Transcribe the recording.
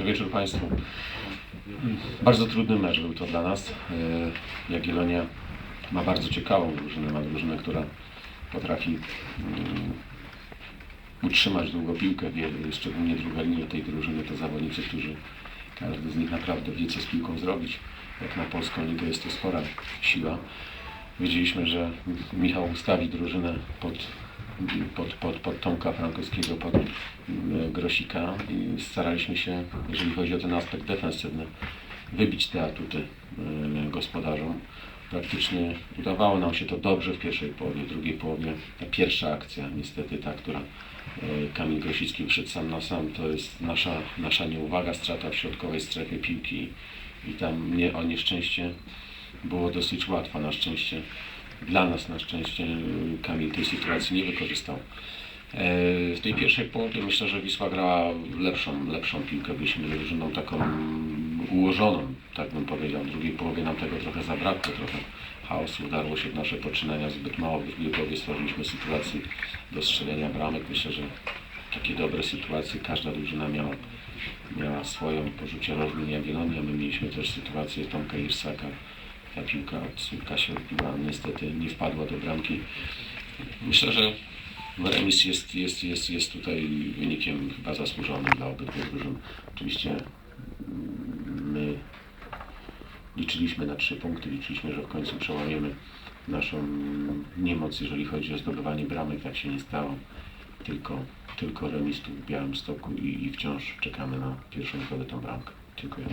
Dobry wieczór Państwu. Bardzo trudny mecz był to dla nas. E, Jagiellonia ma bardzo ciekawą drużynę, ma drużynę, która potrafi mm, utrzymać długo piłkę. Szczególnie druga linia tej drużyny to zawodnicy, którzy każdy z nich naprawdę wie, co z piłką zrobić. Jak na polską ligę jest to spora siła. Wiedzieliśmy, że Michał ustawi drużynę pod, pod, pod, pod Tomka Frankowskiego, pod e, Grosika i staraliśmy się, jeżeli chodzi o ten aspekt defensywny, wybić te atuty e, gospodarzom. Praktycznie udawało nam się to dobrze w pierwszej połowie, drugiej połowie ta pierwsza akcja, niestety ta, która e, Kamil Grosicki wszedł sam na sam, to jest nasza, nasza nieuwaga, strata w środkowej strefie piłki i tam nie, o nieszczęście było dosyć łatwo. Na szczęście, dla nas na szczęście Kamil tej sytuacji nie wykorzystał. E, W tej pierwszej połowie myślę, że Wisła grała lepszą, lepszą piłkę. Byliśmy drużyną taką ułożoną, tak bym powiedział. W drugiej połowie nam tego trochę zabrakło, trochę chaosu wdarło się w nasze poczynania. Zbyt mało w drugiej połowie stworzyliśmy sytuacji do strzelenia bramek. Myślę, że takie dobre sytuacje każda drużyna miała, miała swoją porzucie rożnym Jagiellonia. My mieliśmy też sytuację Tomka Irsaka. Ta piłka od słupka się odbiła, niestety nie wpadła do bramki. Myślę, że remis jest, jest, jest, jest tutaj wynikiem chyba zasłużonym dla obydwu drużyn. Oczywiście mm, my liczyliśmy na trzy punkty, liczyliśmy, że w końcu przełamiemy naszą niemoc, jeżeli chodzi o zdobywanie bramek. Tak się nie stało. Tylko, tylko remis tu w Białymstoku i, i wciąż czekamy na pierwszą zdobytą bramkę. Dziękuję.